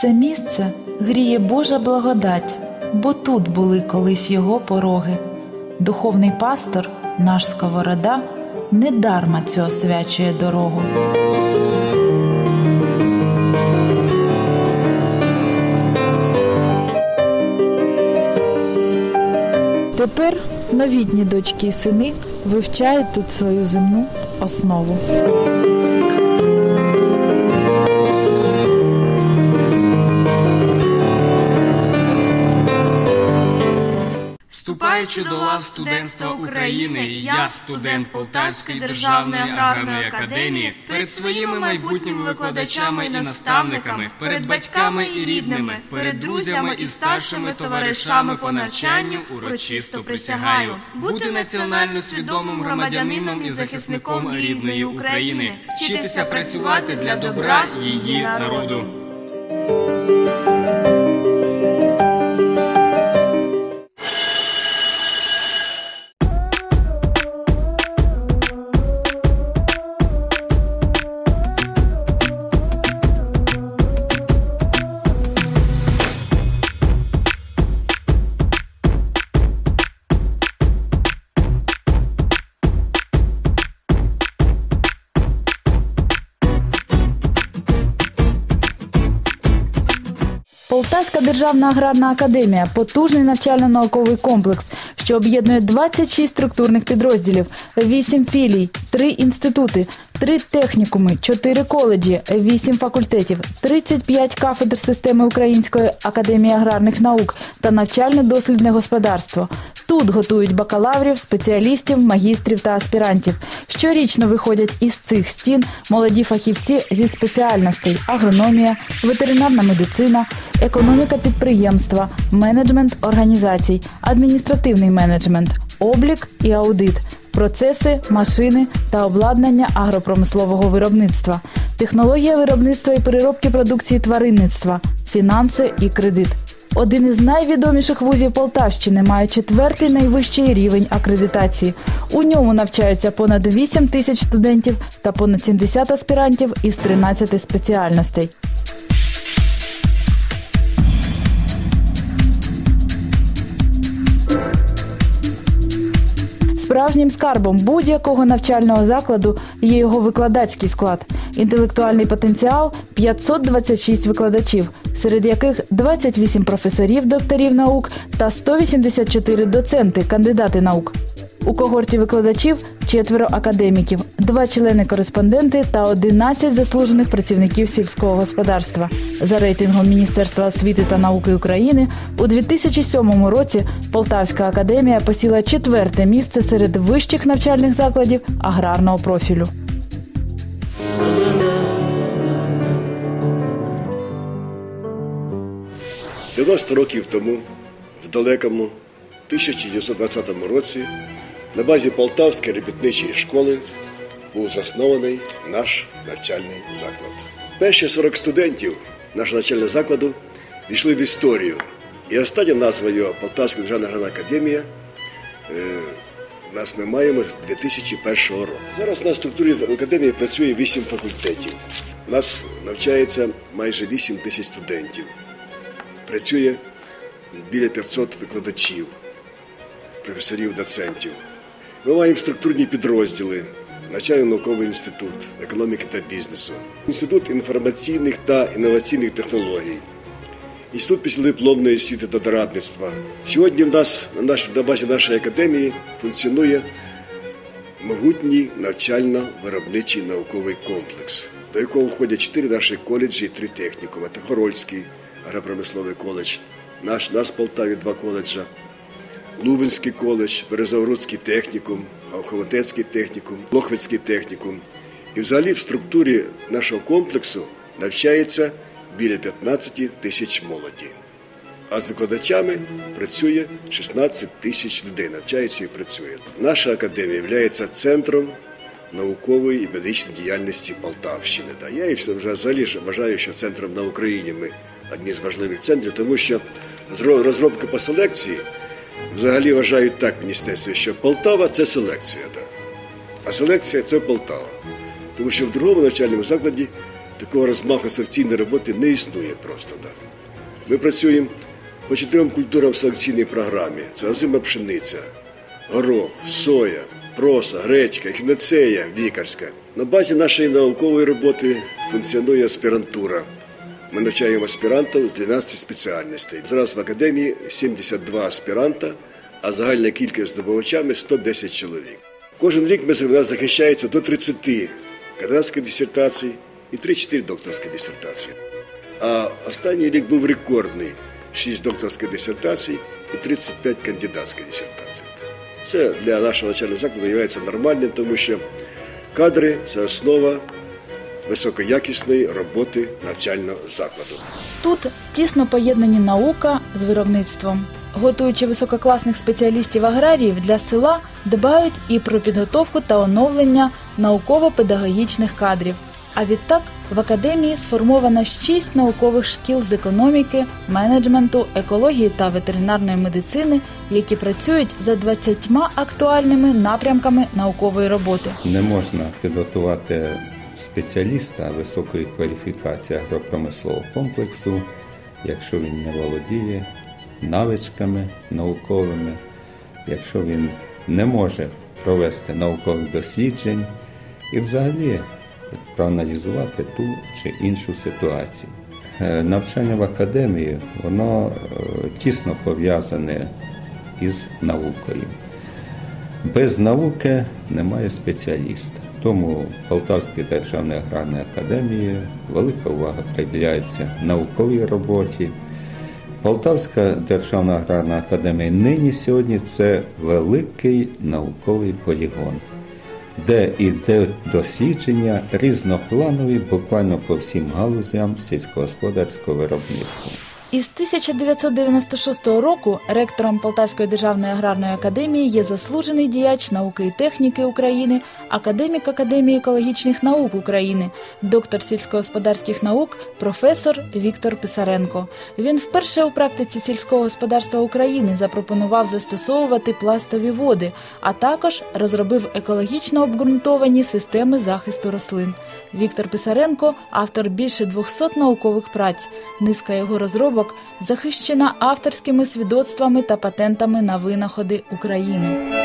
Це місце гріє Божа благодать, бо тут були колись його пороги. Духовний пастор, наш сковорода, недарма цю освячує дорогу. Тепер новітні дочки і сини вивчають тут свою земну основу. Вступаючи до лав студентства України, я, студент Полтавської державної аграрної академії, перед своїми майбутніми викладачами і наставниками, перед батьками і рідними, перед друзями і старшими товаришами по навчанню урочисто присягаю бути національно свідомим громадянином і захисником рідної України, вчитися працювати для добра її народу. Полтавська державна аграрна академія потужний навчально-науковий комплекс, що об'єднує 26 структурних підрозділів, 8 філій, 3 інститути, 3 технікуми, 4 коледжі, 8 факультетів, 35 кафедр системи Української академії аграрних наук та навчально-дослідне господарство. Тут готують бакалаврів, спеціалістів, магістрів та аспірантів. Щорічно виходять із цих стін молоді фахівці зі спеціальностей агрономія, ветеринарна медицина, економіка підприємства, менеджмент організацій, адміністративний менеджмент, облік і аудит. Процеси, машини та обладнання агропромислового виробництва, технологія виробництва і переробки продукції тваринництва, фінанси і кредит. Один із найвідоміших вузів Полтавщини має четвертий найвищий рівень акредитації. У ньому навчаються понад 8 тисяч студентів та понад 70 аспірантів із 13 спеціальностей. Справжнім скарбом будь-якого навчального закладу є його викладацький склад. Інтелектуальний потенціал 526 викладачів, серед яких 28 професорів, докторів наук та 184 доценти, кандидати наук. У когорті викладачів четверо академіків, два члени-кореспонденти та 11 заслужених працівників сільського господарства. За рейтингом Міністерства освіти та науки України у 2007 році Полтавська академія посіла четверте місце серед вищих навчальних закладів аграрного профілю. – 90 років тому, в далекому 1920 році, на базі Полтавської робітничої школи був заснований наш навчальний заклад. Перші 40 студентів нашого навчального закладу війшли в історію. І остання назва його Полтавська державна аграрна академія. е, Нас ми маємо з 2001 року. Зараз на структурі академії працює 8 факультетів. У нас навчається майже 8 тисяч студентів. Працює біля 500 викладачів, професорів, доцентів. Ми маємо структурні підрозділи, навчально-науковий інститут економіки та бізнесу, інститут інформаційних та інноваційних технологій, інститут післядипломної освіти та дорадництва. Сьогодні в нас на, наш, на базі нашої академії функціонує могутній навчально-виробничий науковий комплекс, до якого входять чотири наші коледжі і три технікуми. Це Хорольський агропромисловий коледж, наш, наш Полтаві два коледжа, Лубенський коледж, Березоврудський технікум, Оховотецький технікум, Лохвицький технікум. І взагалі в структурі нашого комплексу навчається біля 15 тисяч молоді. А з викладачами працює 16 тисяч людей, навчається і працює. Наша академія є центром наукової і медичної діяльності Полтавщини. Та я і взагалі вважаю, що центром на Україні ми одні з важливих центрів, тому що зро- розробка по селекції взагалі вважають так в міністерстві, що Полтава це селекція. Да. А селекція це Полтава. Тому що в другому навчальному закладі такого розмаху селекційної роботи не існує просто. Да. Ми працюємо по чотирьом культурам в селекційній програмі. Це озима пшениця, горох, соя, проса, гречка, хінацея, вікарська. На базі нашої наукової роботи функціонує аспірантура. Ми навчаємо аспірантів з 12 спеціальностей. Зараз в академії 72 аспіранта, а загальна кількість здобувачами 110 чоловік. Кожен рік ми нас захищається до 30 кандидатських дисертацій і 3-4 докторські дисертації. А останній рік був рекордний: 6 докторських дисертацій і 35 кандидатських дисертацій. Це для нашого навчального закладу є нормальним, тому що кадри це основа високоякісної роботи навчального закладу. Тут тісно поєднані наука з виробництвом. Готуючи висококласних спеціалістів аграріїв для села, дбають і про підготовку та оновлення науково-педагогічних кадрів. А відтак в академії сформовано шість наукових шкіл з економіки, менеджменту, екології та ветеринарної медицини, які працюють за 20 актуальними напрямками наукової роботи. Не можна підготувати спеціаліста високої кваліфікації агропромислового комплексу, якщо він не володіє навичками науковими, якщо він не може провести наукових досліджень і взагалі проаналізувати ту чи іншу ситуацію. Е, Навчання в академії воно е, тісно пов'язане із наукою. Без науки немає спеціаліста. Тому Полтавській державній аграрній академії велика увага приділяється науковій роботі. Полтавська державна аграрна академія нині сьогодні це великий науковий полігон, де йде дослідження різнопланові буквально по всім галузям сільськогосподарського виробництва. Із 1996 року ректором Полтавської державної аграрної академії є заслужений діяч науки і техніки України, академік Академії екологічних наук України, доктор сільськогосподарських наук, професор Віктор Писаренко. Він вперше у практиці сільського господарства України запропонував застосовувати пластові води, а також розробив екологічно обґрунтовані системи захисту рослин. Віктор Писаренко автор більше 200 наукових праць. Низка його розробок захищена авторськими свідоцтвами та патентами на винаходи України.